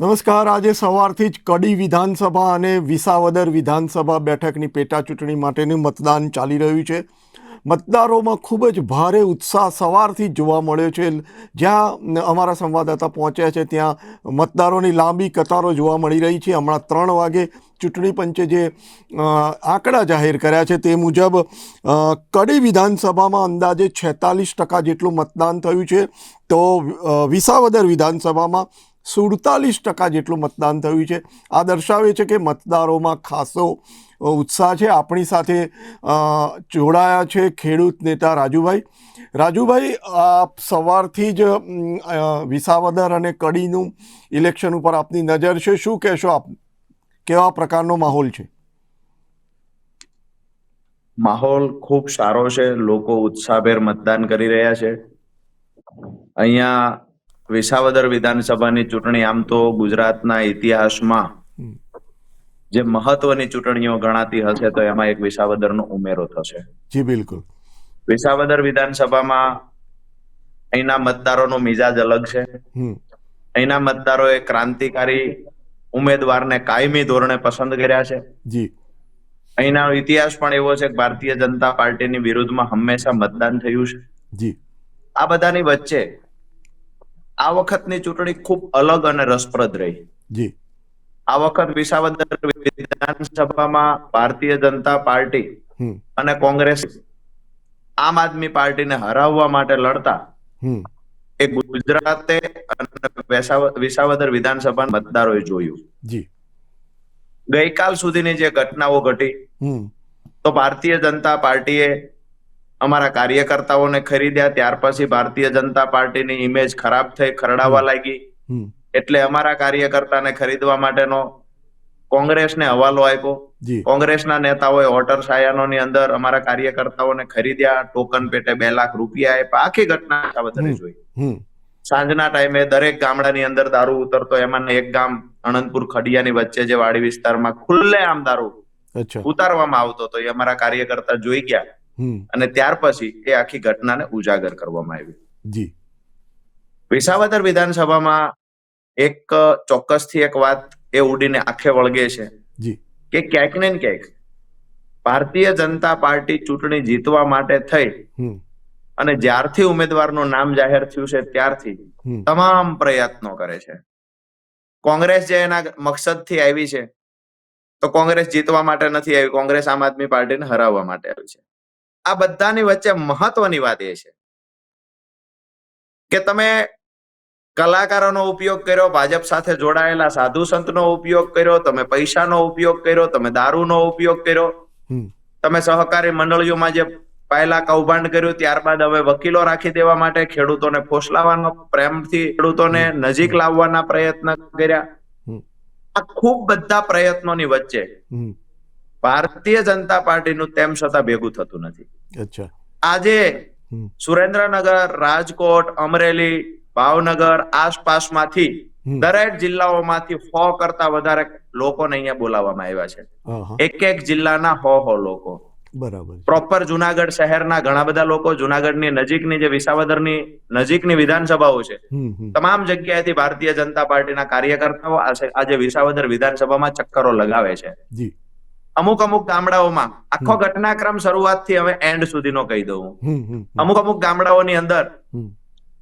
નમસ્કાર, આજે સવારથી જ કડી વિધાનસભા અને વિસાવદર વિધાનસભા બેઠકની પેટા ચૂંટણી માટેનું મતદાન ચાલી રહ્યું છે. મતદારોમાં ખૂબ જ ભારે ઉત્સાહ સવારથી જ જોવા મળ્યો છે. જ્યાં અમારા સંવાદદાતા પહોંચ્યા છે, ત્યાં મતદારોની લાંબી કતારો જોવા મળી રહી છે. હમણાં ત્રણ વાગે ચૂંટણી પંચે જે આંકડા જાહેર કર્યા છે તે મુજબ કડી વિધાનસભામાં અંદાજે છેતાલીસ ટકા જેટલું મતદાન થયું છે. તો વિસાવદર વિધાનસભામાં સુડતાલીસ ટકા જેટલું મતદાન થયું છે. આ દર્શાવે છે કે મતદારોમાં ખાસો ઉત્સાહ છે. આપણી સાથે જોડાયા છે ખેડૂત નેતા રાજુભાઈ. રાજુભાઈ, આપ સવારથી જ વિસાવદર અને કડીનું ઇલેક્શન ઉપર આપની નજર છે. શું કહેશો આપ? કેવા પ્રકારનો માહોલ છે? માહોલ ખૂબ સારો છે. લોકો ઉત્સાહભેર મતદાન કરી રહ્યા છે. અહીંયા વિસાવદર વિધાનસભાની ચૂંટણી આમ તો ગુજરાતના ઇતિહાસમાં જે મહત્વની ચૂંટણીઓ ગણાતી હશે તો એમાં એક વિસાવદરનો ઉમેરો થશે. જી બિલકુલ. વિસાવદર વિધાનસભામાં અહીંના મતદારોનો મિજાજ અલગ છે. અહીંના મતદારોએ ક્રાંતિકારી ઉમેદવારને કાયમી ધોરણે પસંદ કર્યા છે. જી. અહીંના ઇતિહાસ પણ એવો છે કે ભારતીય જનતા પાર્ટીની વિરુદ્ધમાં હંમેશા મતદાન થયું છે. જી. આ બધાની વચ્ચે આ વખતની ચૂંટણી ખૂબ અલગ અને રસપ્રદ રહી. જી. આ વખત વિસાવદર વિધાનસભામાં ભારતીય જનતા પાર્ટી અને કોંગ્રેસ આમ આદમી પાર્ટીને હરાવવા માટે લડતા એ ગુજરાતે અને વિસાવદર વિધાનસભા મતદારોએ જોયું. જી. ગઈકાલ સુધીની જે ઘટનાઓ ઘટી તો ભારતીય જનતા પાર્ટીએ અમારા કાર્યકર્તાઓને ખરીદ્યા ત્યાર પછી ભારતીય જનતા પાર્ટીની ઇમેજ ખરાબ થઈ ખરડાવા લાગી. એટલે અમારા કાર્યકર્તાને ખરીદવા માટેનો કોંગ્રેસને હવાલો આપ્યો. કોંગ્રેસના નેતાઓએ ઓટર સાયાનોની અંદર અમારા કાર્યકર્તાઓને ખરીદ્યા ટોકન પેટે બે લાખ રૂપિયા આપ્યા. આખી ઘટના વધારે જોઈ. સાંજના ટાઈમે દરેક ગામડાની અંદર દારૂ ઉતરતો એમાં એક ગામ અનંતપુર ખડિયાની વચ્ચે જે વાડી વિસ્તારમાં ખુલ્લે આમ દારૂ ઉતારવામાં આવતો તો એ અમારા કાર્યકર્તા જોઈ ગયા. અને ત્યાર પછી એ આખી ઘટનાને ઉજાગર કરવામાં આવી. જી. વિસાવદર વિધાનસભામાં એક ચોક્કસથી એક વાત એ ઉડીને આંખે વળગે છે જી. કે ક્યાંક ને ક્યાંક ભારતીય જનતા પાર્ટી ચૂંટણી જીતવા માટે થઈ અને જ્યારથી ઉમેદવારનું નામ જાહેર થયું છે ત્યારથી તમામ પ્રયત્નો કરે છે. કોંગ્રેસ જે એના મકસદથી આવી છે તો કોંગ્રેસ જીતવા માટે નથી આવી કોંગ્રેસ આમ આદમી પાર્ટીને હરાવવા માટે આવી છે. આ બધાની વચ્ચે મહત્વની વાત એ છે. કે તમે કલાકારોનો ઉપયોગ કર્યો ભાજપ સાથે જોડાયેલા સાધુ સંતનો ઉપયોગ કર્યો તમે પૈસાનો ઉપયોગ કર્યો તમે દારૂનો ઉપયોગ કર્યો. તમે સહકારી મંડળીઓમાં જે પહેલા કૌભાંડ કર્યું ત્યારબાદ હવે વકીલો રાખી દેવા માટે ખેડૂતોને ફોસલાવાનો પ્રેમથી ખેડૂતોને નજીક લાવવાના પ્રયત્ન કર્યા. આ ખૂબ બધા પ્રયત્નોની વચ્ચે ભારતીય જનતા પાર્ટીનું તેમ છતાં ભેગું થતું નથી. અચ્છા. આજે સુરેન્દ્રનગર રાજકોટ અમરેલી ભાવનગર આસપાસમાંથી દરેક જિલ્લાઓમાંથી સો કરતા વધારે લોકોને અહીંયા બોલાવવામાં આવ્યા છે. એક એક જિલ્લાના હો હો લોકો. બરાબર. પ્રોપર જુનાગઢ શહેરના ઘણા બધા લોકો જુનાગઢની નજીકની જે વિસાવદરની નજીકની વિધાનસભાઓ છે તમામ જગ્યાએથી ભારતીય જનતા પાર્ટીના કાર્યકર્તાઓ આજે- વિસાવદર વિધાનસભામાં ચક્કરો લગાવે છે. અમુક અમુક ગામડાઓમાં આખો ઘટનાક્રમ શરૂઆતથી હવે એન્ડ સુધીનો કહી દઉં. અમુક અમુક ગામડાઓની અંદર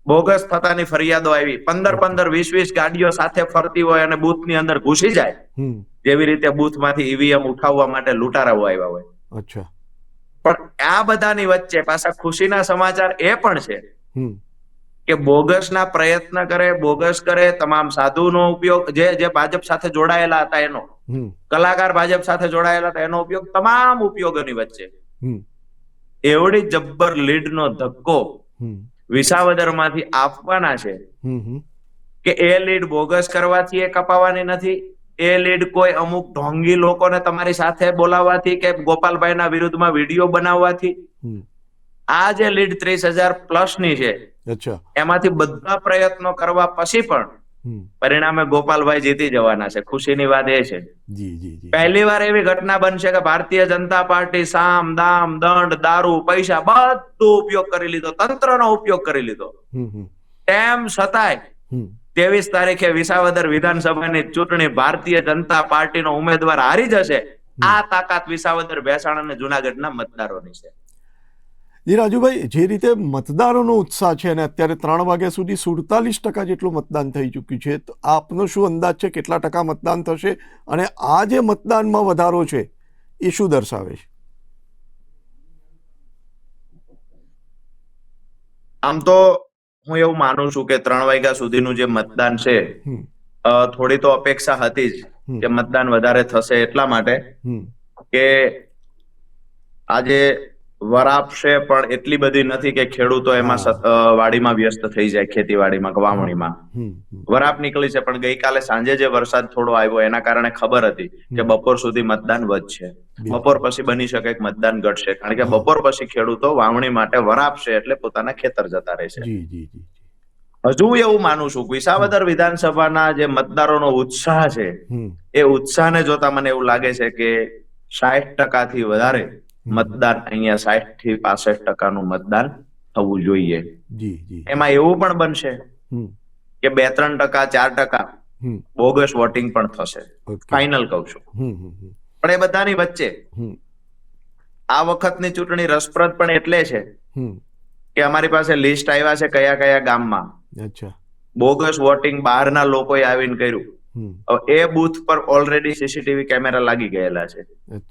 બોગસ થતાની ફરિયાદો આવી. પંદર પંદર વીસ વીસ ગાડીઓ સાથે ફરતી હોય અને બૂથની અંદર ઘૂસી જાય જેવી રીતે બૂથમાંથી ઈવીએમ ઉઠાવવા માટે લૂંટારાઓ આવ્યા હોય. અચ્છા. પણ આ બધાની વચ્ચે પાછા ખુશીના સમાચાર એ પણ છે કે બોગસના પ્રયત્ન કરે બોગસ કરે તમામ સાધુનો ઉપયોગ જે જે ભાજપ સાથે જોડાયેલા હતા એનો કલાકાર ભાજપ સાથે જોડાયેલા હતા એનો ઉપયોગ તમામ ઉપયોગોની વચ્ચે. એવડી જબ્બર લીડનો ધક્કો હમ. વિસાવદરમાંથી આપવાના છે કે એ લીડ બોગસ કરવાથી એ કપાવાની નથી એ લીડ કોઈ અમુક ઢોંગી લોકોને તમારી સાથે બોલાવવાથી કે ગોપાલભાઈના વિરુદ્ધમાં વીડિયો બનાવવાથી. આ જે લીડ ત્રીસ હજાર પ્લસની છે એમાંથી બધા પ્રયત્નો કરવા પછી પણ પરિણામે ગોપાલભાઈ જીતી જવાના છે. ખુશીની વાત એ છે. પહેલી વાર એવી ઘટના બનશે કે ભારતીય જનતા પાર્ટી સામ દામ દંડ દારૂ પૈસા બધો ઉપયોગ કરી લીધો તંત્રનો ઉપયોગ કરી લીધો. તેમ છતાંય ત્રેવીસ તારીખે વિસાવદર વિધાનસભાની ચૂંટણી ભારતીય જનતા પાર્ટીનો ઉમેદવાર હારી જશે. આ તાકાત વિસાવદર ભેસાણ અને જુનાગઢના મતદારોની છે. જી રાજુભાઈ જે રીતે મતદારોનો ઉત્સાહ છે અને અત્યારે ત્રણ વાગ્યા સુધી સુડતાલીસ ટકા જેટલું મતદાન થઈ ચૂક્યું છે તો આપનો શું અંદાજ છે કેટલા ટકા મતદાન થશે અને આ જે મતદાનમાં વધારો છે એ શું દર્શાવે છે? આમ તો હું એવું માનું છું કે ત્રણ વાગ્યા સુધીનું જે મતદાન છે થોડી તો અપેક્ષા હતી જ. કે મતદાન વધારે થશે એટલા માટે કે આજે વરાપ છે પણ એટલી બધી નથી કે ખેડૂતો એમાં વાડીમાં વ્યસ્ત થઈ જાય ખેતીવાડીમાં વાવણીમાં. વરાપ નીકળી છે પણ ગઈકાલે સાંજે જે વરસાદ થોડો આવ્યો એના કારણે ખબર હતી કે બપોર સુધી મતદાન વધશે. બપોર પછી બની શકે કે મતદાન ઘટશે કારણ કે બપોર પછી ખેડૂતો વાવણી માટે વરાપશે એટલે પોતાના ખેતર જતા રહેશે. હજુ એવું માનું છું વિસાવદર વિધાનસભાના જે મતદારોનો ઉત્સાહ છે એ ઉત્સાહને જોતા મને એવું લાગે છે કે સાઠ ટકાથી વધારે મતદાન અહીંયા સાઠથી પાસઠ ટકાનું મતદાન થવું જોઈએ. એમાં એવું પણ બનશે કે બે ત્રણ ટકા ચાર ટકા બોગસ વોટિંગ પણ થશે. ફાઇનલ કહું છું. પણ એ બધાની વચ્ચે આ વખતની ચૂંટણી રસપ્રદ પણ એટલે છે કે અમારી પાસે લિસ્ટ આવ્યા છે કયા કયા ગામમાં. અચ્છા. બોગસ વોટિંગ બહારના લોકોએ આવીને કર્યું. એ બૂથ પર ઓલરેડી સીસીટીવી કેમેરા લાગી ગયેલા છે.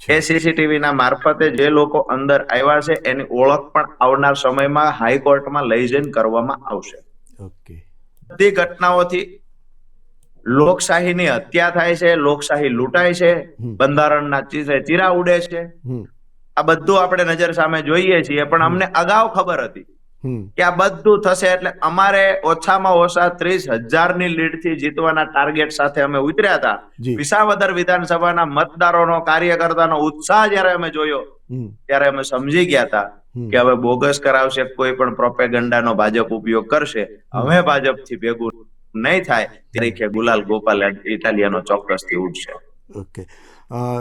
એ સીસીટીવી ના મારફતે જે લોકો અંદર આવ્યા છે એની ઓળખ પણ આવનાર સમયમાં હાઈકોર્ટમાં લઈ જઈને કરવામાં આવશે. બધી ઘટનાઓથી લોકશાહીની હત્યા થાય છે લોકશાહી લૂંટાય છે બંધારણના ચીરા ઉડે છે. આ બધું આપણે નજર સામે જોઈએ છીએ પણ અમને અગાઉ ખબર હતી. કે આ બધું થશે એટલે અમારે ઓછામાં ઓછા ત્રીસ હજારની લીડથી જીતવાના ટાર્ગેટ સાથે અમે ઉતર્યા હતા. વિસાવદર વિધાનસભાના મતદારોનો કાર્યકર્તાનો ઉત્સાહ જયારે અમે જોયો ત્યારે અમે સમજી ગયા હતા કે હવે બોગસ કરાવશે કોઈ પણ પ્રોપેગંડાનો ભાજપ ઉપયોગ કરશે. હવે ભાજપથી ભેગું નહીં થાય તરીકે ગુલાલ ગોપાલ ઇટાલિયાનો ચોક્કસથી ઉઠશે ઓકે.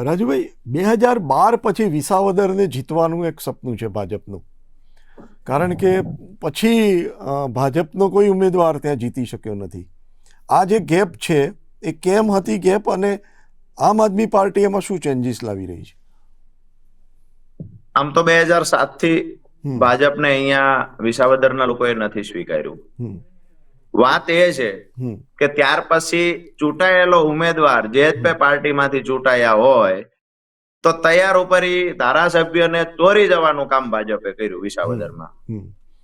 રાજુભાઈ બે હજાર બાર પછી વિસાવદરને જીતવાનું એક સપનું છે ભાજપનું. કારણ કે પછી ભાજપનો કોઈ ઉમેદવાર ત્યાં જીતી શક્યો નથી. આ જે ગેપ છે એ કેમ હતી ગેપ અને આમ આદમી પાર્ટી એમાં શું ચેન્જીસ લાવી રહી છે? આમ તો બે હજાર સાતથી ભાજપને અહીંયા વિસાવદરના લોકોએ નથી સ્વીકાર્યું. વાત એ છે કે ત્યાર પછી ચૂંટાયેલો ઉમેદવાર જે પાર્ટીમાંથી ચૂંટાયા હોય તો તૈયાર ઉપર ધારાસભ્યને ચોરી જવાનું કામ ભાજપે કર્યું વિસાવદરમાં.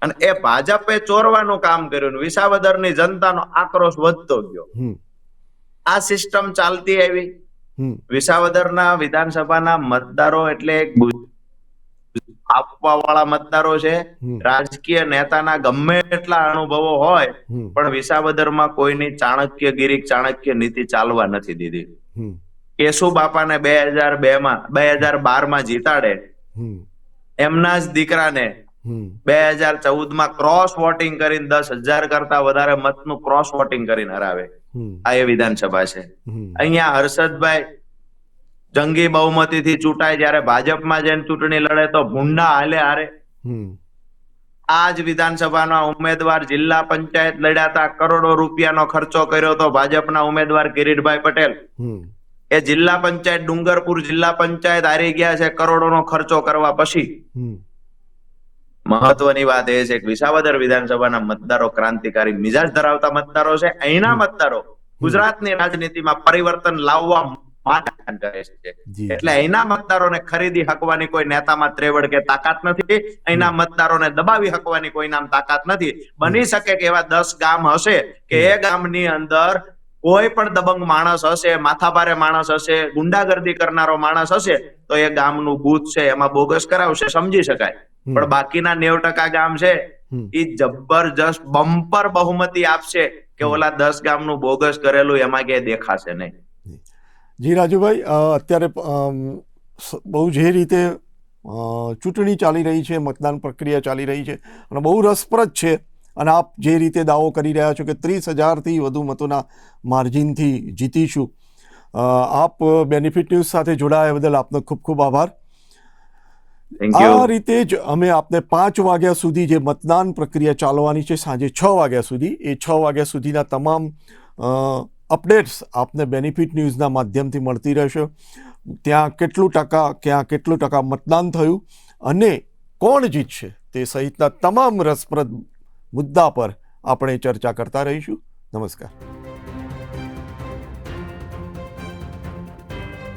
અને એ ભાજપે ચોરવાનું કામ કર્યું ને વિસાવદરની જનતાનો આક્રોશ વધતો ગયો. આ સિસ્ટમ ચાલતી આવી. વિસાવદરના વિધાનસભાના મતદારો એટલે આપવા વાળા મતદારો છે. રાજકીય નેતાના ગમે એટલા અનુભવો હોય પણ વિસાવદરમાં કોઈની ચાણક્યગીરી ચાણક્ય નીતિ ચાલવા નથી દીધી. કેશુ બાપાને બે હજાર બે માં બે હજાર બારમાં જીતાડે એમના જ દીકરાને બે હજાર ચૌદમાં ક્રોસ વોટિંગ કરીને દસ હજાર કરતા વધારે મતનું ક્રોસ વોટિંગ કરીને હરાવે. આ એ વિધાનસભા છે. અહીંયા હર્ષદભાઈ જંગી બહુમતીથી ચૂંટાય જ્યારે ભાજપમાં જઈને ચૂંટણી લડે તો ભૂંડા હાલે હારે. આ જ વિધાનસભાના ઉમેદવાર જિલ્લા પંચાયત લડ્યા હતા કરોડો રૂપિયાનો ખર્ચો કર્યો તો ભાજપના ઉમેદવાર કિરીટભાઈ પટેલ. એ જિલ્લા પંચાયત ડુંગરપુર જિલ્લા પંચાયત હારી ગયા છે કરોડોનો ખર્ચો કરવા પછી. મહત્વની વાત એ છે કે વિસાવદર વિધાનસભાના મતદારો ક્રાંતિકારી મિજાજ ધરાવતા મતદારો છે. અહીંના મતદારો ગુજરાતની રાજનીતિમાં પરિવર્તન લાવવા માટે કરે છે. એટલે અહીંના મતદારોને ખરીદી હકવાની કોઈ નેતામાં ત્રેવડ કે તાકાત નથી. અહીંના મતદારોને દબાવી હકવાની કોઈ નામ તાકાત નથી. બની શકે કે એવા દસ ગામ હશે કે એ ગામની અંદર કોઈ પણ દબંગ માણસ હશે માથાભારે માણસ હશે ગુંડાગર્દી કરનારો માણસ હશે તો એ ગામનું ભૂત છે એમાં બોગસ કરાવશે સમજી શકાય. પણ બાકીના નેવ ટકા ગામ છે એ જબરજસ્ત બમ્પર બહુમતી આપશે કે ઓલા દસ ગામનું બોગસ કરેલું એમાં ક્યાંય દેખાશે નહીં. જી રાજુભાઈ અત્યારે બહુ જે રીતે ચૂંટણી ચાલી રહી છે મતદાન પ્રક્રિયા ચાલી રહી છે અને બહુ રસપ્રદ છે અને આપ જે રીતે દાવો કરી રહ્યા છો કે ત્રીસ હજારથી વધુ મતોના માર્જિનથી જીતીશું. આપ બેનિફિટ ન્યૂઝ સાથે જોડાયા બદલ આપનો ખૂબ ખૂબ આભાર. આ રીતે જ અમે આપને પાંચ વાગ્યા સુધી જે મતદાન પ્રક્રિયા ચાલવાની છે સાંજે છ વાગ્યા સુધી એ છ વાગ્યા સુધીના તમામ અપડેટ્સ આપને બેનિફિટ ન્યૂઝના માધ્યમથી મળતી રહેશે. ત્યાં કેટલું ટકા ક્યાં કેટલું ટકા મતદાન થયું અને કોણ જીતશે તે સહિતના તમામ રસપ્રદ મુદ્દા પર આપણે ચર્ચા કરતા રહીશું. નમસ્કાર.